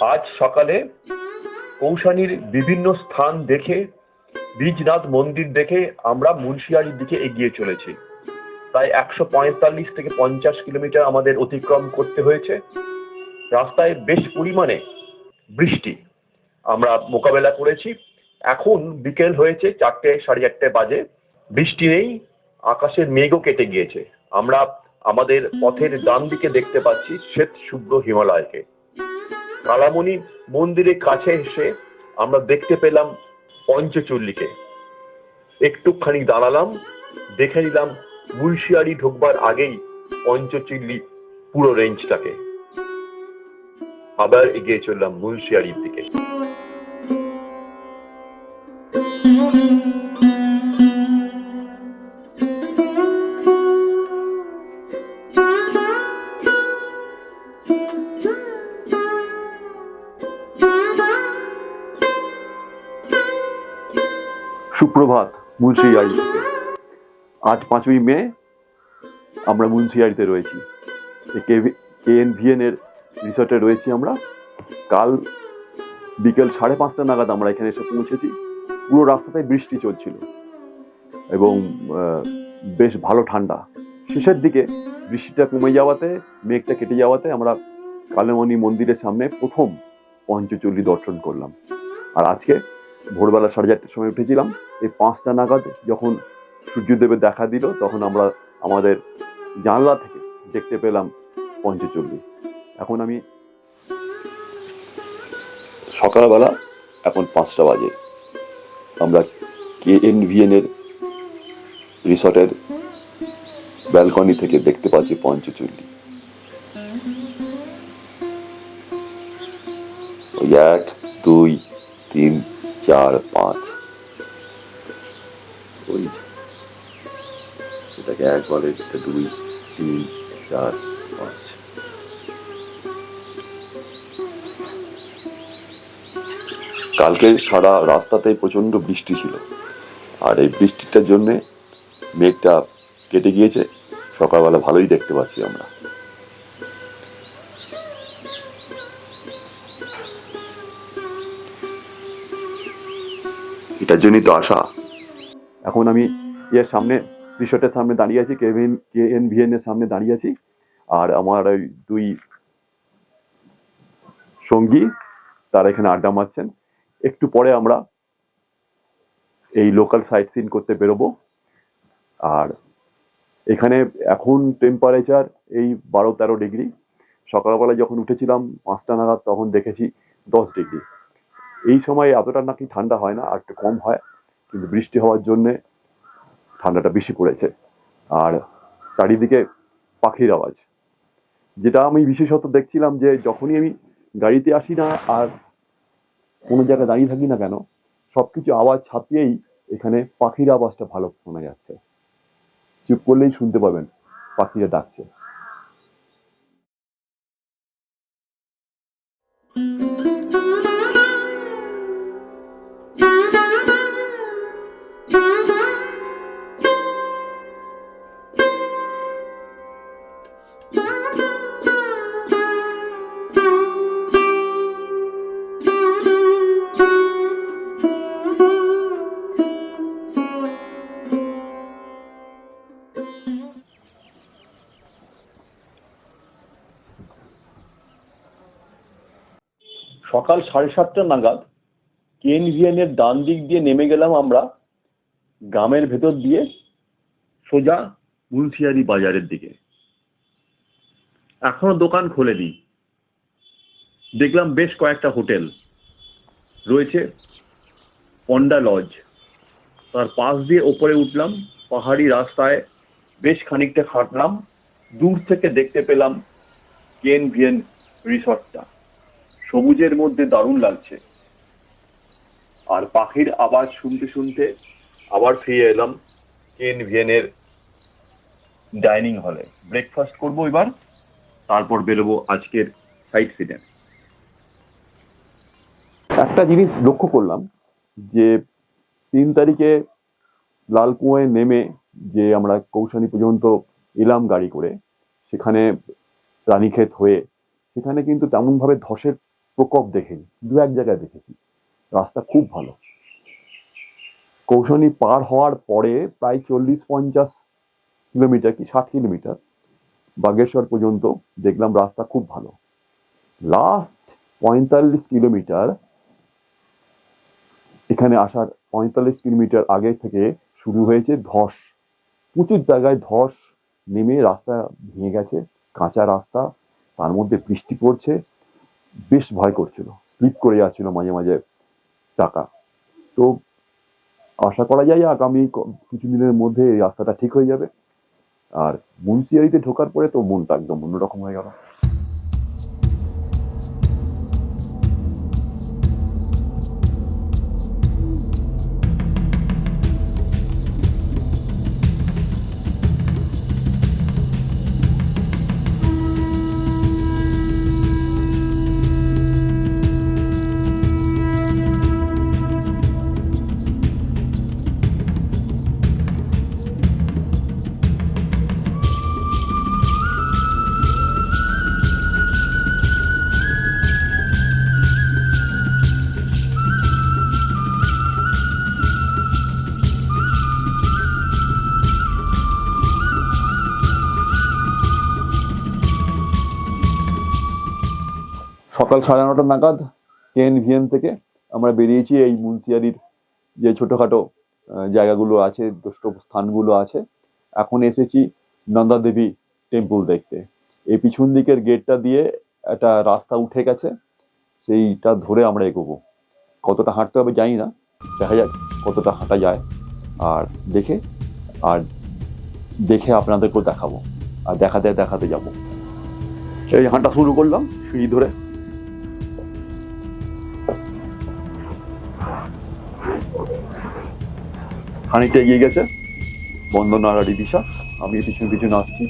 আজ সকালে কৌশানীর বিভিন্ন স্থান দেখে, বীজনাথ মন্দির দেখে আমরা মুন্সিয়ারির দিকে এগিয়ে চলেছি। প্রায় একশো পঁয়তাল্লিশ থেকে পঞ্চাশ কিলোমিটার আমাদের অতিক্রম করতে হয়েছে। রাস্তায় বেশ পরিমাণে বৃষ্টি আমরা মোকাবেলা করেছি। এখন বিকেল হয়েছে চারটে সাড়ে চারটে বাজে। বৃষ্টি নেই, আকাশের মেঘও কেটে গিয়েছে। আমরা আমাদের পথের ডান দিকে দেখতে পাচ্ছি শ্বেত শুভ্র হিমালয়কে। কালামণি মন্দিরের কাছে এসে আমরা দেখতে পেলাম পঞ্চচল্লিকে। একটুখানি দাঁড়ালাম, দেখে নিলাম মুন্সিয়ারি ঢুকবার আগেই পঞ্চচল্লি পুরো রেঞ্জটাকে আবার এগিয়ে চললাম মুন্সিয়ারির দিকে। মুন্সিয়ারি আজ পাঁচই মে, আমরা মুন্সিয়ারিতে রয়েছি। কে এন ভিএন এর রিসর্টে রয়েছি আমরা। কাল বিকেল সাড়ে পাঁচটা নাগাদ আমরা এখানে এসে পৌঁছেছি। পুরো রাস্তাটায় বৃষ্টি চলছিল এবং বেশ ভালো ঠান্ডা। শেষের দিকে বৃষ্টিটা কমে যাওয়াতে, মেঘটা কেটে যাওয়াতে আমরা কালেমণি মন্দিরের সামনে প্রথম পঞ্চচল্লি দর্শন করলাম। আর আজকে ভোরবেলা সাড়ে চারটের সময় উঠেছিলাম। এই পাঁচটা নাগাদ যখন সূর্যদেবের দেখা দিল, তখন আমরা আমাদের জানলা থেকে দেখতে পেলাম পঞ্চচল্লি এখন আমি সকালবেলা এখন পাঁচটা বাজে। আমরা কে এন ভিএনের রিসর্টের ব্যালকনি থেকে দেখতে পাচ্ছি পঞ্চচল্লি ওই এক, দুই, তিন চার, পাঁচ। ওই এটাকে এক বলে, এটা দুই, তিন, চার, পাঁচ। কালকে সারা রাস্তাতে প্রচণ্ড বৃষ্টি ছিল। আর এই বৃষ্টিটার জন্যে মেঘটা কেটে গিয়েছে। সকালবেলা ভালোই দেখতে পাচ্ছি আমরা। এটার জন্যই তো আশা। এখন আমি এর সামনে রিসোর্টের সামনে দাঁড়িয়ে আছি, কেভিন কে এন ভিএন এর সামনে দাঁড়িয়ে আছি। আর আমার ওই দুই সঙ্গী, তারা এখানে আড্ডা মারছেন। একটু পরে আমরা এই লোকাল সাইট সিন করতে বেরোবো। আর এখানে এখন টেম্পারেচার এই বারো তেরো ডিগ্রি সকালবেলা যখন উঠেছিলাম পাঁচটা নাগাদ, তখন দেখেছি দশ ডিগ্রি এই সময় এতটা নাকি ঠান্ডা হয় না, আর একটু কম হয়, কিন্তু বৃষ্টি হওয়ার জন্যে ঠান্ডাটা বেশি পড়েছে। আর চারিদিকে পাখির আওয়াজ। যেটা আমি বিশেষত দেখছিলাম যে যখনই আমি গাড়িতে আসি না আর কোনো জায়গায় দাঁড়িয়ে থাকি না কেন সব কিছু আওয়াজ ছাপিয়েই এখানে পাখির আওয়াজটা ভালো শোনা যাচ্ছে। চুপ করলেই শুনতে পাবেন, পাখিরা ডাকছে। সকাল সাড়ে সাতটা নাগাদ কেএনভিএনের ডান দিক দিয়ে নেমে গেলাম আমরা গ্রামের ভেতর দিয়ে সোজা মুন্সিয়ারি বাজারের দিকে। এখনও দোকান খুলে খোলেনি দেখলাম বেশ কয়েকটা হোটেল। রয়েছে পন্ডা লজ। তার পাশ দিয়ে ওপরে উঠলাম, পাহাড়ি রাস্তায় বেশ খানিকটা হাঁটলাম দূর থেকে দেখতে পেলাম কেএনভিএন রিসর্টটা। সবুজের মধ্যে দারুণ লাগছে। আর পাখির আওয়াজ শুনতে শুনতে আবার ফিরে এলাম কেন ভিয়েনের ডাইনিং হলে। ব্রেকফাস্ট করব এবার, তারপর বেরোবো আজকের সাইট সিনে একটা জিনিস লক্ষ্য করলাম যে তিন তারিখে লালকুয়ায় নেমে যে আমরা কৌশানী পর্যন্ত এলাম গাড়ি করে, সেখানে রানীক্ষেত হয়ে, সেখানে কিন্তু তেমনভাবে ধসের প্রকোপ দেখিনি দু এক জায়গায় দেখেছি। রাস্তা খুব ভালো। কৌশনী পার হওয়ার পরে প্রায় চল্লিশ পঞ্চাশ কিলোমিটার কি, ষাট কিলোমিটার বাগেশ্বর পর্যন্ত দেখলাম রাস্তা খুব ভালো। লাস্ট পঁয়তাল্লিশ কিলোমিটার এখানে আসার পঁয়তাল্লিশ কিলোমিটার আগে থেকে শুরু হয়েছে ধস। প্রচুর জায়গায় ধস নেমে রাস্তা ভেঙে গেছে, কাঁচা রাস্তা, তার মধ্যে বৃষ্টি পড়ছে। বেশ ভয় করছিল। স্লিপ করে যাচ্ছিল মাঝে মাঝে টাকা। তো আশা করা যায় আগামী কিছু দিনের মধ্যে এই রাস্তাটা ঠিক হয়ে যাবে। আর মুন্সিয়ারিতে ঢোকার পরে তো মনটা একদম অন্যরকম হয়ে গেল। সকাল সাড়ে নটা নাগাদ টেন ভিএন থেকে আমরা বেরিয়েছি এই মুন্সিয়ারির যে ছোটোখাটো জায়গাগুলো আছে, দুষ্ট স্থানগুলো আছে। এখন এসেছি নন্দা দেবী টেম্পল দেখতে। এই পিছন দিকের গেটটা দিয়ে একটা রাস্তা উঠে গেছে, সেইটা ধরে আমরা এগোবো। কতটা হাঁটতে হবে জানি না, দেখা যাক কতটা হাঁটা যায়। আর দেখে আর দেখে আপনাদেরকেও দেখাবো, আর দেখাতে দেখাতে যাব। সেই হাঁটা শুরু করলাম সিঁড়ি ধরে। খানিকটা এগিয়ে গেছে। বন্দনা আর দিশা। আমি পিছনে পিছনে আসছি।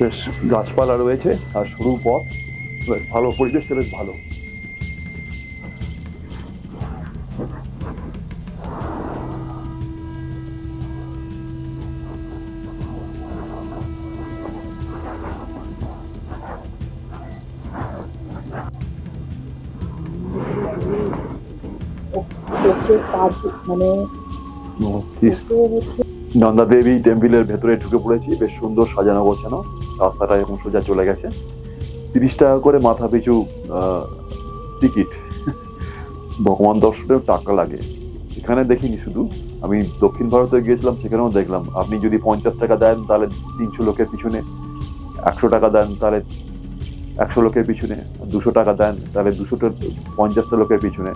বেশ, গাছপালা রয়েছে, আর সরু পথ। বেশ, ভালো পরিবেশটা বেশ ভালো। চোখে কাজ মানে নন্দা দেবী টেম্পলের ভেতরে ঢুকে পড়েছি বেশ সুন্দর সাজানো গোছানো রাস্তাটা এখন সোজা চলে গেছে। তিরিশ টাকা করে মাথা পিছু টিকিট। ভগবান দর্শনেও টাকা লাগে। এখানে দেখিনি শুধু আমি দক্ষিণ ভারতে গিয়েছিলাম সেখানেও দেখলাম। আপনি যদি পঞ্চাশ টাকা দেন তাহলে তিনশো লোকের পিছনে একশো টাকা দেন তাহলে একশো লোকের পিছনে দুশো টাকা দেন তাহলে দুশো পঞ্চাশটা লোকের পিছনে।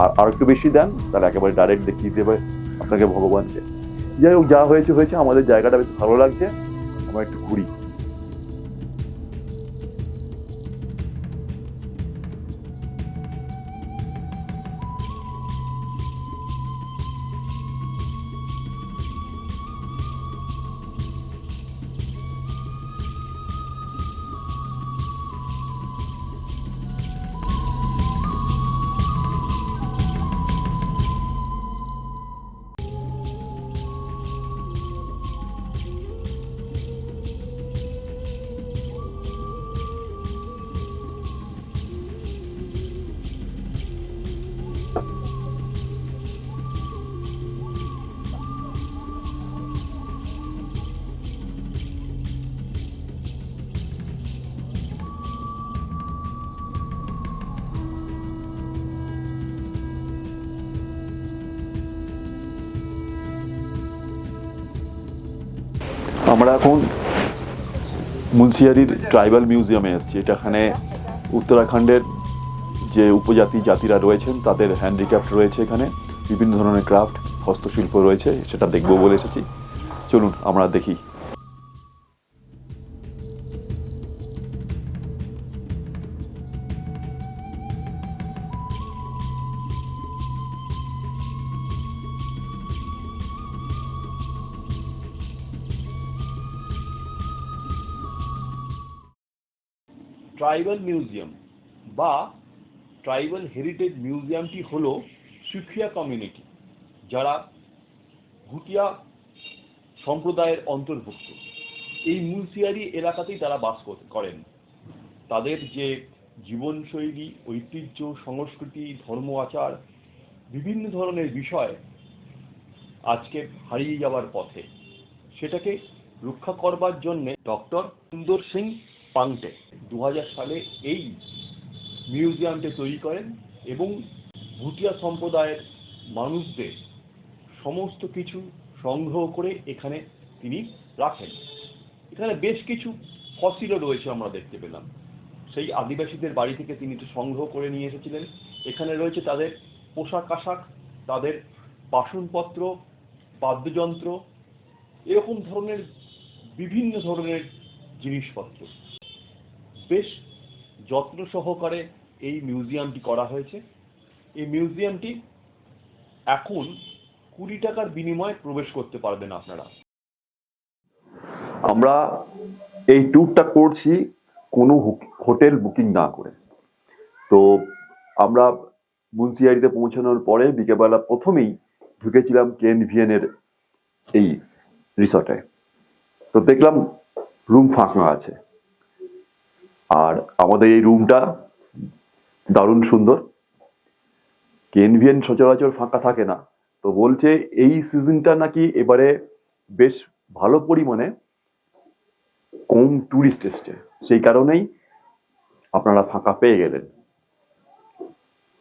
আর আর একটু বেশি দেন, তাহলে একেবারে ডাইরেক্ট দেখিয়ে দেবে আপনাকে ভগবানকে। যাই হোক, যা হয়েছে হয়েছে, আমাদের জায়গাটা বেশ ভালো লাগছে। আমরা একটু ঘুরি। আমরা এখন মুন্সিয়ারির ট্রাইবাল মিউজিয়ামে এসেছি। এটাখানে উত্তরাখণ্ডের যে উপজাতি জাতিরা রয়েছেন, তাদের হ্যান্ডিক্রাফট রয়েছে এখানে। বিভিন্ন ধরনের ক্রাফট হস্তশিল্প রয়েছে, সেটা দেখব বলে এসেছি। চলুন, আমরা দেখি। ট্রাইবাল মিউজিয়াম বা ট্রাইবাল হেরিটেজ মিউজিয়ামটি হল সুখিয়া কমিউনিটি, যারা ভুটিয়া সম্প্রদায়ের অন্তর্ভুক্ত। এই মুন্সিয়ারি এলাকাতেই তারা বাস কর- করেন। তাদের যে জীবনশৈলী, ঐতিহ্য, সংস্কৃতি, ধর্ম, আচার, বিভিন্ন ধরনের বিষয় আজকে হারিয়ে যাওয়ার পথে। সেটাকে রক্ষা করবার জন্যে ডক্টর সুন্দর সিং পাংটে দু সালে এই মিউজিয়ামটি তৈরি করেন এবং ভুটিয়া সম্প্রদায়ের মানুষদের সমস্ত কিছু সংগ্রহ করে এখানে তিনি রাখেন। এখানে বেশ কিছু ফসিলও রয়েছে আমরা দেখতে পেলাম। সেই আদিবাসীদের বাড়ি থেকে তিনি এটা সংগ্রহ করে নিয়ে এসেছিলেন। এখানে রয়েছে তাদের পোশাক আশাক, তাদের বাসনপত্র, বাদ্যযন্ত্র, এরকম ধরনের বিভিন্ন ধরনের জিনিসপত্র। বেশ যত্ন সহকারে এই মিউজিয়ামটি করা হয়েছে। এই মিউজিয়ামটি এখন কুড়ি টাকার বিনিময়ে প্রবেশ করতে পারবেন আপনারা। আমরা এই ট্যুরটা করছি কোনো হোটেল বুকিং না করে। তো আমরা মুন্সিয়ারিতে পৌঁছানোর পরে বিকেলবেলা প্রথমেই ঢুকেছিলাম কেন ভিয়েনের এই রিসর্টে। তো দেখলাম রুম ফাঁকা আছে। আর আমাদের এই রুমটা দারুণ সুন্দর। কেনভিয়েন সচরাচর ফাঁকা থাকে না। তো বলছে এই সিজনটা নাকি এবারে বেশ ভালো পরিমাণে কম ট্যুরিস্ট এসছে। সেই কারণেই আপনারা ফাঁকা পেয়ে গেলেন।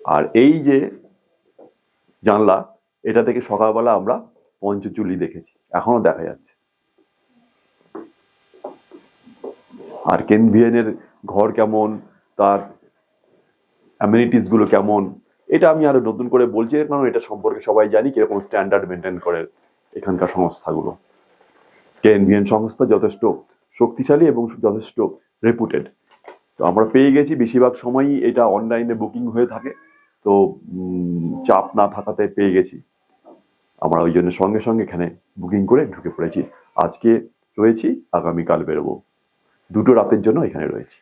আর এই যে জানলা, এটা থেকে সকালবেলা আমরা পঞ্চচুলি দেখেছি। এখনও দেখা যাচ্ছে। আর কেনভিয়েনের ঘর কেমন, তার অ্যামিনিটিসগুলো কেমন, এটা আমি আরও নতুন করে বলছি কারণ এটা সম্পর্কে সবাই জানি কীরকম স্ট্যান্ডার্ড মেনটেন করে এখানকার সংস্থাগুলো। কেএনভিএন সংস্থা যথেষ্ট শক্তিশালী এবং যথেষ্ট রেপুটেড তো আমরা পেয়ে গেছি, বেশিরভাগ সময়ই এটা অনলাইনে বুকিং হয়ে থাকে। তো চাপ না থাকাতে পেয়ে গেছি। আমরা ওই জন্য সঙ্গে সঙ্গে এখানে বুকিং করে ঢুকে পড়েছি। আজকে রয়েছি, আগামীকাল বেরোবো। দুটো রাতের জন্য এখানে রয়েছি।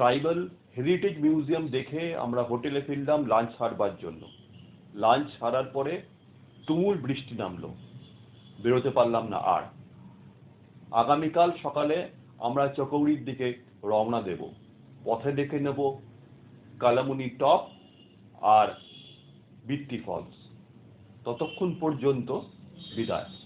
ট্রাইবাল হেরিটেজ মিউজিয়াম দেখে আমরা হোটেলে ফিরলাম লাঞ্চ সারবার জন্য। লাঞ্চ সারার পরে তুমুল বৃষ্টি নামলো। বেরোতে পারলাম না আর। আগামীকাল সকালে আমরা চকৌড়ির দিকে রওনা দেব। পথে দেখে নেব কালামুনি টপ আর বৃত্তি ফলস। ততক্ষণ পর্যন্ত বিদায়।